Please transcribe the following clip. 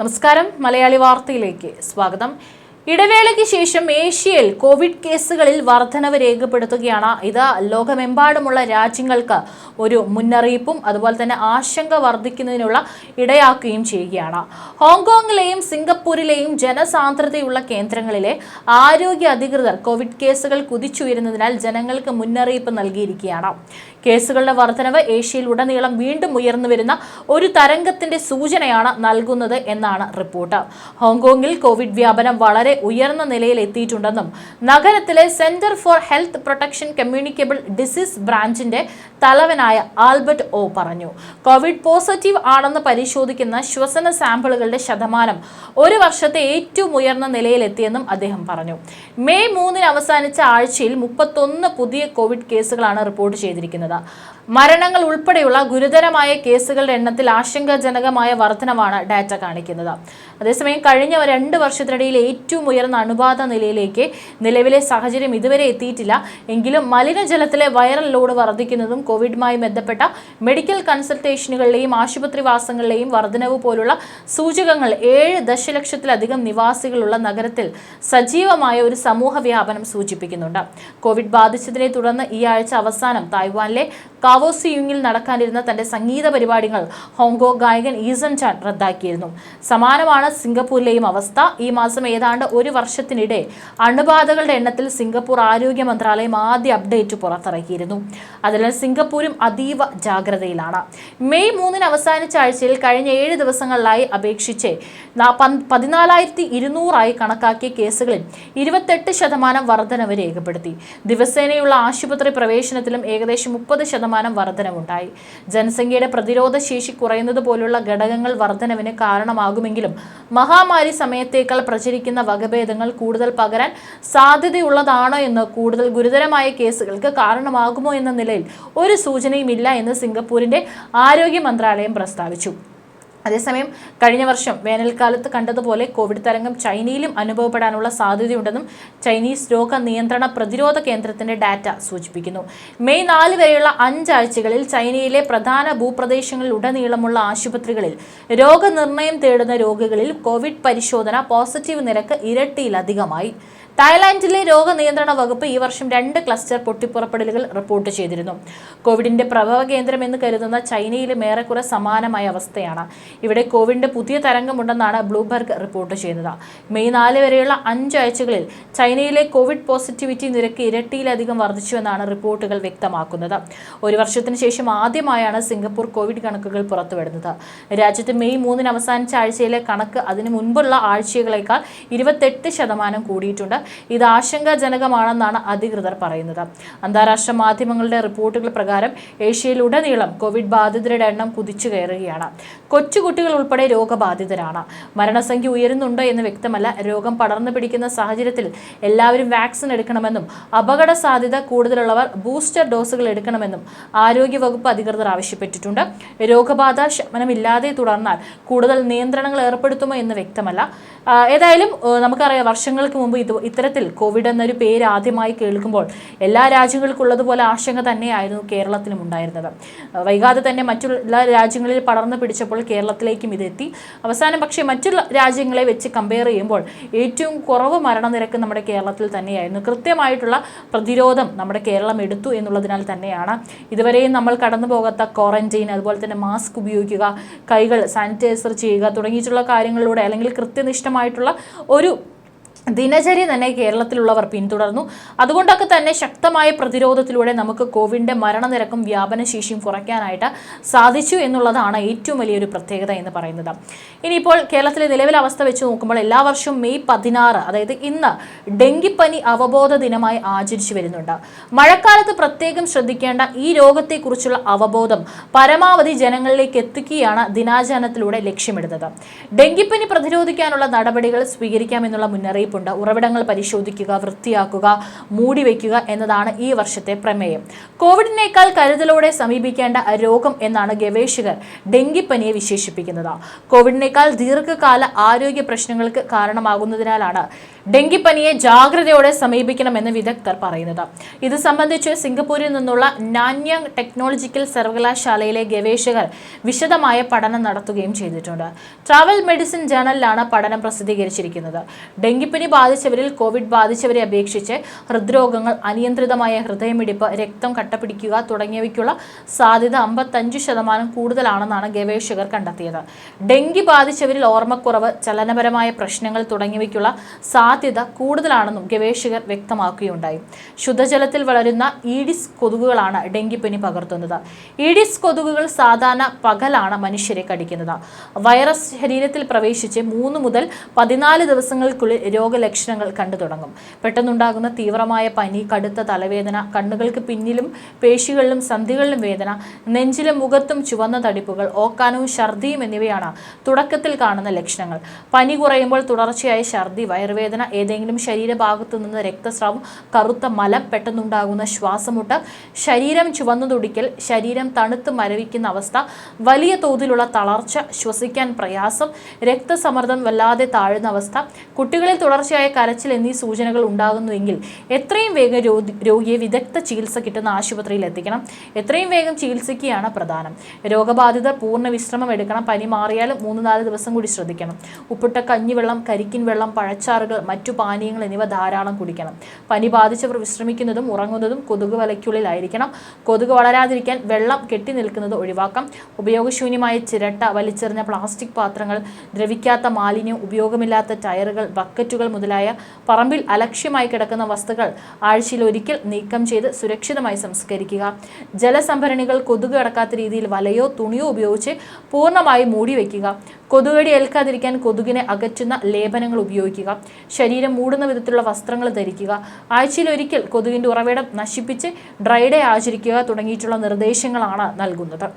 നമസ്കാരം. മലയാളി വാർത്തയിലേക്ക് സ്വാഗതം. ഇടവേളയ്ക്ക് ശേഷം ഏഷ്യയിൽ കോവിഡ് കേസുകളിൽ വർധനവ് രേഖപ്പെടുത്തുകയാണ് ഇത്. ലോകമെമ്പാടുമുള്ള രാജ്യങ്ങൾക്ക് ഒരു മുന്നറിയിപ്പും അതുപോലെ തന്നെ ആശങ്ക വർദ്ധിക്കുന്നതിനുള്ള ഇടയാക്കുകയും ചെയ്യുകയാണ്. ഹോങ്കോങ്ങിലെയും സിംഗപ്പൂരിലെയും ജനസാന്ദ്രതയുള്ള കേന്ദ്രങ്ങളിലെ ആരോഗ്യ അധികൃതർ കോവിഡ് കേസുകൾ കുതിച്ചുയരുന്നതിനാൽ ജനങ്ങൾക്ക് മുന്നറിയിപ്പ് നൽകിയിരിക്കുകയാണ്. കേസുകളുടെ വർധനവ് ഏഷ്യയിൽ ഉടനീളം വീണ്ടും ഉയർന്നു വരുന്ന ഒരു തരംഗത്തിന്റെ സൂചനയാണ് നൽകുന്നത് എന്നാണ് റിപ്പോർട്ട്. ഹോങ്കോങ്ങിൽ കോവിഡ് വ്യാപനം വളരെ ഉയർന്ന നിലയിൽ എത്തിയിട്ടുണ്ടെന്നും നഗരത്തിലെ centre for health protection communicable disease ബ്രാഞ്ചിന്റെ തലവനായ ആൽബർട്ട് ഒ പറഞ്ഞു. കോവിഡ് പോസിറ്റീവ് ആണെന്ന് പരിശോധിക്കുന്ന ശ്വസന സാമ്പിളുകളുടെ ശതമാനം ഒരു വർഷത്തെ ഏറ്റവും ഉയർന്ന നിലയിലെത്തിയെന്നും അദ്ദേഹം പറഞ്ഞു. മെയ് മൂന്നിന് അവസാനിച്ച ആഴ്ചയിൽ മുപ്പത്തൊന്ന് പുതിയ കോവിഡ് കേസുകളാണ് റിപ്പോർട്ട് ചെയ്തിരിക്കുന്നത്. മരണങ്ങൾ ഉൾപ്പെടെയുള്ള ഗുരുതരമായ കേസുകളുടെ എണ്ണത്തിൽ ആശങ്കാജനകമായ വർധനവാണ് ഡാറ്റ കാണിക്കുന്നത്. അതേസമയം കഴിഞ്ഞ രണ്ട് വർഷത്തിനിടയിൽ ഏറ്റവും ഉയർന്ന അണുബാധ നിലയിലേക്ക് നിലവിലെ സാഹചര്യം ഇതുവരെ എത്തിയിട്ടില്ല. എങ്കിലും മലിനജലത്തിലെ വൈറൽ ലോഡ് വർദ്ധിക്കുന്നതും കോവിഡുമായി ബന്ധപ്പെട്ട മെഡിക്കൽ കൺസൾട്ടേഷനുകളിലെയും ആശുപത്രി വാസങ്ങളിലെയും വർധനവ് പോലുള്ള സൂചകങ്ങൾ ഏഴ് ദശലക്ഷത്തിലധികം നിവാസികളുള്ള നഗരത്തിൽ സജീവമായ ഒരു സമൂഹ വ്യാപനം സൂചിപ്പിക്കുന്നുണ്ട്. കോവിഡ് ബാധിച്ചതിനെ തുടർന്ന് ഈ ആഴ്ച അവസാനം തായ്വാനിലെ കാവോസിയുങ്ങിൽ നടക്കാനിരുന്ന തന്റെ സംഗീത പരിപാടികൾ ഹോങ്കോ ഗായകൻ ഈസൺ ചാൻ റദ്ദാക്കിയിരുന്നു. സമാനമാണ് സിംഗപ്പൂരിലെയും അവസ്ഥ. ഈ മാസം ഏതാണ്ട് ഒരു വർഷത്തിനിടെ അണുബാധകളുടെ എണ്ണത്തിൽ സിംഗപ്പൂർ ആരോഗ്യ മന്ത്രാലയം ആദ്യ അപ്ഡേറ്റ് പുറത്തിറക്കിയിരുന്നു. അതിനാൽ സിംഗപ്പൂരും അതീവ ജാഗ്രതയിലാണ്. മെയ് മൂന്നിന് അവസാനിച്ച ആഴ്ചയിൽ കഴിഞ്ഞ ഏഴ് ദിവസങ്ങളിലായി അപേക്ഷിച്ച് പതിനാലായിരത്തി ഇരുന്നൂറായി കണക്കാക്കിയ കേസുകളിൽ ഇരുപത്തെട്ട് ശതമാനം വർധനവ് രേഖപ്പെടുത്തി. ദിവസേനയുള്ള ആശുപത്രി പ്രവേശനത്തിലും ഏകദേശം മുപ്പത് ശതമാനം വർധനവുണ്ടായി. ജനസംഖ്യയുടെ പ്രതിരോധ ശേഷി കുറയുന്നത് പോലുള്ള ഘടകങ്ങൾ വർധനവിന് കാരണമാകുമെങ്കിലും മഹാമാരി സമയത്തേക്കാൾ പ്രചരിക്കുന്ന വകഭേദങ്ങൾ കൂടുതൽ പകരാൻ സാധ്യതയുള്ളതാണോ എന്ന് കൂടുതൽ ഗുരുതരമായ കേസുകൾക്ക് കാരണമാകുമോ എന്ന നിലയിൽ ഒരു സൂചനയുമില്ല എന്ന് സിംഗപ്പൂരിന്റെ ആരോഗ്യ മന്ത്രാലയം പ്രസ്താവിച്ചു. അതേസമയം കഴിഞ്ഞ വർഷം വേനൽക്കാലത്ത് കണ്ടതുപോലെ കോവിഡ് തരംഗം ചൈനയിലും അനുഭവപ്പെടാനുള്ള സാധ്യതയുണ്ടെന്നും ചൈനീസ് രോഗ നിയന്ത്രണ പ്രതിരോധ കേന്ദ്രത്തിന്റെ ഡാറ്റ സൂചിപ്പിക്കുന്നു. മെയ് നാല് വരെയുള്ള അഞ്ചാഴ്ചകളിൽ ചൈനയിലെ പ്രധാന ഭൂപ്രദേശങ്ങളിൽ ഉടനീളമുള്ള ആശുപത്രികളിൽ രോഗനിർണയം തേടുന്ന രോഗികളിൽ കോവിഡ് പരിശോധന പോസിറ്റീവ് നിരക്ക് ഇരട്ടിയിലധികമായി. തായ്ലാന്റിലെ രോഗനിയന്ത്രണ വകുപ്പ് ഈ വർഷം രണ്ട് ക്ലസ്റ്റർ പൊട്ടിപ്പുറപ്പെടലുകൾ റിപ്പോർട്ട് ചെയ്തിരുന്നു. കോവിഡിന്റെ പ്രഭവ കേന്ദ്രം എന്ന് കരുതുന്ന ചൈനയിലും ഏറെക്കുറെ സമാനമായ അവസ്ഥയാണ്. ഇവിടെ കോവിഡിന്റെ പുതിയ തരംഗമുണ്ടെന്നാണ് ബ്ലൂബർഗ് റിപ്പോർട്ട് ചെയ്യുന്നത്. മെയ് നാല് വരെയുള്ള അഞ്ചാഴ്ചകളിൽ ചൈനയിലെ കോവിഡ് പോസിറ്റിവിറ്റി നിരക്ക് ഇരട്ടിയിലധികം വർദ്ധിച്ചുവെന്നാണ് റിപ്പോർട്ടുകൾ വ്യക്തമാക്കുന്നത്. ഒരു വർഷത്തിന് ശേഷം ആദ്യമായാണ് സിംഗപ്പൂർ കോവിഡ് കണക്കുകൾ പുറത്തുവിടുന്നത് രാജ്യത്ത് മെയ് മൂന്നിന് അവസാനിച്ച ആഴ്ചയിലെ കണക്ക് അതിനു മുൻപുള്ള ആഴ്ചകളേക്കാൾ ഇരുപത്തെട്ട് ശതമാനം കൂടിയിട്ടുണ്ട്. ഇത് ആശങ്കാജനകമാണെന്നാണ് അധികൃതർ പറയുന്നത്. അന്താരാഷ്ട്ര മാധ്യമങ്ങളുടെ റിപ്പോർട്ടുകൾ പ്രകാരം ഏഷ്യയിലുടനീളം കോവിഡ് ബാധിതരുടെ എണ്ണം കുതിച്ചു കയറുകയാണ്. കൊച്ചുകുട്ടികൾ ഉൾപ്പെടെ രോഗബാധിതരാണ്. മരണസംഖ്യ ഉയരുന്നുണ്ടോ എന്ന് വ്യക്തമല്ല. രോഗം പടർന്നു പിടിക്കുന്ന സാഹചര്യത്തിൽ എല്ലാവരും വാക്സിൻ എടുക്കണമെന്നും അപകട സാധ്യത കൂടുതലുള്ളവർ ബൂസ്റ്റർ ഡോസുകൾ എടുക്കണമെന്നും ആരോഗ്യവകുപ്പ് അധികൃതർ ആവശ്യപ്പെട്ടിട്ടുണ്ട്. രോഗബാധ ശമനമില്ലാതെ തുടർന്നാൽ കൂടുതൽ നിയന്ത്രണങ്ങൾ ഏർപ്പെടുത്തുമോ എന്ന് വ്യക്തമല്ല. ഏതായാലും നമുക്കറിയാം വർഷങ്ങൾക്ക് മുമ്പ് ഇത് ഇത്തരത്തിൽ കോവിഡ് എന്നൊരു പേര് ആദ്യമായി കേൾക്കുമ്പോൾ എല്ലാ രാജ്യങ്ങൾക്കുള്ളതുപോലെ ആശങ്ക തന്നെയായിരുന്നു കേരളത്തിലും ഉണ്ടായിരുന്നത്. വൈകാതെ തന്നെ മറ്റുള്ള രാജ്യങ്ങളിൽ പടർന്നു പിടിച്ചപ്പോൾ കേരളത്തിലേക്കും ഇതെത്തി. അവസാനം പക്ഷേ മറ്റുള്ള രാജ്യങ്ങളെ വെച്ച് കമ്പയർ ചെയ്യുമ്പോൾ ഏറ്റവും കുറവ് മരണനിരക്ക് നമ്മുടെ കേരളത്തിൽ തന്നെയായിരുന്നു. കൃത്യമായിട്ടുള്ള പ്രതിരോധം നമ്മുടെ കേരളം എടുത്തു എന്നുള്ളതിനാൽ തന്നെയാണ്. ഇതുവരെയും നമ്മൾ കടന്നു പോകാത്ത ക്വാറന്റൈൻ അതുപോലെ തന്നെ മാസ്ക് ഉപയോഗിക്കുക കൈകൾ സാനിറ്റൈസർ ചെയ്യുക തുടങ്ങിയിട്ടുള്ള കാര്യങ്ങളിലൂടെ അല്ലെങ്കിൽ കൃത്യനിഷ്ഠമായിട്ടുള്ള ഒരു ദിനചര്യ തന്നെ കേരളത്തിലുള്ളവർ പിന്തുടർന്നു. അതുകൊണ്ടൊക്കെ തന്നെ ശക്തമായ പ്രതിരോധത്തിലൂടെ നമുക്ക് കോവിഡിന്റെ മരണനിരക്കും വ്യാപനശേഷിയും കുറയ്ക്കാനായിട്ട് സാധിച്ചു എന്നുള്ളതാണ് ഏറ്റവും വലിയൊരു പ്രത്യേകത എന്ന് പറയുന്നത്. ഇനിയിപ്പോൾ കേരളത്തിലെ നിലവിലെ അവസ്ഥ വെച്ച് നോക്കുമ്പോൾ എല്ലാ വർഷവും മെയ് പതിനാറ് അതായത് ഇന്ന് ഡെങ്കിപ്പനി അവബോധ ദിനമായി ആചരിച്ചു വരുന്നുണ്ട്. മഴക്കാലത്ത് പ്രത്യേകം ശ്രദ്ധിക്കേണ്ട ഈ രോഗത്തെക്കുറിച്ചുള്ള അവബോധം പരമാവധി ജനങ്ങളിലേക്ക് എത്തിക്കുകയാണ് ദിനാചരണത്തിലൂടെ ലക്ഷ്യമിടുന്നത്. ഡെങ്കിപ്പനി പ്രതിരോധിക്കാനുള്ള നടപടികൾ സ്വീകരിക്കാമെന്നുള്ള മുന്നറിയിപ്പുണ്ട് തയ്യാറെടുപ്പുണ്ട് ഉറവിടങ്ങൾ പരിശോധിക്കുക വൃത്തിയാക്കുക മൂടി വയ്ക്കുക എന്നതാണ് ഈ വർഷത്തെ പ്രമേയം. കോവിഡിനേക്കാൾ കരുതലോടെ സമീപിക്കേണ്ട രോഗം എന്നാണ് ഗവേഷകർ ഡെങ്കിപ്പനിയെ വിശേഷിപ്പിക്കുന്നത്. കോവിഡിനേക്കാൾ ദീർഘകാല ആരോഗ്യ പ്രശ്നങ്ങൾക്ക് കാരണമാകുന്നതിനാലാണ് ഡെങ്കിപ്പനിയെ ജാഗ്രതയോടെ സമീപിക്കണമെന്ന് വിദഗ്ധർ പറയുന്നത്. ഇത് സംബന്ധിച്ച് സിംഗപ്പൂരിൽ നിന്നുള്ള നാന്യങ് ടെക്നോളജിക്കൽ സർവകലാശാലയിലെ ഗവേഷകർ വിശദമായ പഠനം നടത്തുകയും ചെയ്തിട്ടുണ്ട്. ട്രാവൽ മെഡിസിൻ ജേണലിലാണ് പഠനം പ്രസിദ്ധീകരിച്ചിരിക്കുന്നത്. ഡെങ്കിപ്പനി ബാധിച്ചവരിൽ കോവിഡ് ബാധിച്ചവരെ അപേക്ഷിച്ച് ഹൃദ്രോഗങ്ങൾ അനിയന്ത്രിതമായ ഹൃദയമിടിപ്പ് രക്തം കട്ടപിടിക്കുക തുടങ്ങിയവയ്ക്കുള്ള സാധ്യത അമ്പത്തഞ്ച് ശതമാനം കൂടുതലാണെന്നാണ് ഗവേഷകർ കണ്ടെത്തിയത്. ഡെങ്കി ബാധിച്ചവരിൽ ഓർമ്മക്കുറവ് ചലനപരമായ പ്രശ്നങ്ങൾ തുടങ്ങിയവയ്ക്കുള്ള കൂടുതലാണെന്നും ഗവേഷകർ വ്യക്തമാക്കുകയുണ്ടായി. ശുദ്ധജലത്തിൽ വളരുന്ന ഈഡിസ് കൊതുകുകളാണ് ഡെങ്കിപ്പനി പകർത്തുന്നത്. ഈഡിസ് കൊതുകുകൾ സാധാരണ പകലാണ് മനുഷ്യരെ കടിക്കുന്നത്. വൈറസ് ശരീരത്തിൽ പ്രവേശിച്ച് മൂന്ന് മുതൽ പതിനാല് ദിവസങ്ങൾക്കുള്ളിൽ രോഗലക്ഷണങ്ങൾ കണ്ടു തുടങ്ങും. പെട്ടെന്നുണ്ടാകുന്ന തീവ്രമായ പനി കടുത്ത തലവേദന കണ്ണുകൾക്ക് പിന്നിലും പേശികളിലും സന്ധികളിലും വേദന നെഞ്ചിലും മുഖത്തും ചുവന്ന തടിപ്പുകൾ ഓക്കാനവും ഛർദിയും എന്നിവയാണ് തുടക്കത്തിൽ കാണുന്ന ലക്ഷണങ്ങൾ. പനി കുറയുമ്പോൾ തുടർച്ചയായ ഛർദി വയറുവേദന ഏതെങ്കിലും ശരീരഭാഗത്തു നിന്ന് രക്തസ്രാവം കറുത്ത മലം പെട്ടെന്നുണ്ടാകുന്ന ശ്വാസമുട്ട് ശരീരം ചുവന്നു തുടിക്കൽ ശരീരം തണുത്ത് മരവിക്കുന്ന അവസ്ഥ വലിയ തോതിലുള്ള തളർച്ച ശ്വസിക്കാൻ പ്രയാസം രക്തസമ്മർദ്ദം വല്ലാതെ താഴുന്ന അവസ്ഥ കുട്ടികളിൽ തുടർച്ചയായ കരച്ചിൽ എന്നീ സൂചനകൾ ഉണ്ടാകുന്നുവെങ്കിൽ എത്രയും വേഗം രോഗിയെ വിദഗ്ധ ചികിത്സ കിട്ടുന്ന ആശുപത്രിയിൽ എത്തിക്കണം. എത്രയും വേഗം ചികിത്സിക്കുകയാണ് പ്രധാനം. രോഗബാധിതർ പൂർണ വിശ്രമം എടുക്കണം. പനി മാറിയാലും മൂന്ന് നാല് ദിവസം കൂടി ശ്രദ്ധിക്കണം. ഉപ്പിട്ട കഞ്ഞിവെള്ളം കരിക്കിൻ വെള്ളം പഴച്ചാറുകൾ മറ്റു പാനീയങ്ങൾ എന്നിവ ധാരാളം കുടിക്കണം. പനി ബാധിച്ചവർ വിശ്രമിക്കുന്നതും ഉറങ്ങുന്നതും കൊതുക് വലയ്ക്കുള്ളിലായിരിക്കണം കൊതുക് വളരാതിരിക്കാൻ വെള്ളം കെട്ടി നിൽക്കുന്നത് ഒഴിവാക്കാം. ഉപയോഗശൂന്യമായ ചിരട്ട വലിച്ചെറിഞ്ഞ പ്ലാസ്റ്റിക് പാത്രങ്ങൾ ദ്രവിക്കാത്ത മാലിന്യം ഉപയോഗമില്ലാത്ത ടയറുകൾ ബക്കറ്റുകൾ മുതലായ പറമ്പിൽ അലക്ഷ്യമായി കിടക്കുന്ന വസ്തുക്കൾ ആഴ്ചയിൽ ഒരിക്കൽ നീക്കം ചെയ്ത് സുരക്ഷിതമായി സംസ്കരിക്കുക. ജലസംഭരണികൾ കൊതുക് കടക്കാത്ത രീതിയിൽ വലയോ തുണിയോ ഉപയോഗിച്ച് പൂർണമായി മൂടി വയ്ക്കുക കൊതുകടി ഏൽക്കാതിരിക്കാൻ കൊതുകിനെ അകറ്റുന്ന ലേപനങ്ങൾ ഉപയോഗിക്കുക. ശരീരം മൂടുന്ന വിധത്തിലുള്ള വസ്ത്രങ്ങൾ ധരിക്കുക. ആഴ്ചയിൽ ഒരിക്കൽ കൊതുകിന്റെ ഉറവിടം നശിപ്പിച്ച് ഡ്രൈഡേ ആചരിക്കുക തുടങ്ങിയിട്ടുള്ള നിർദ്ദേശങ്ങളാണ് നൽകുന്നത്.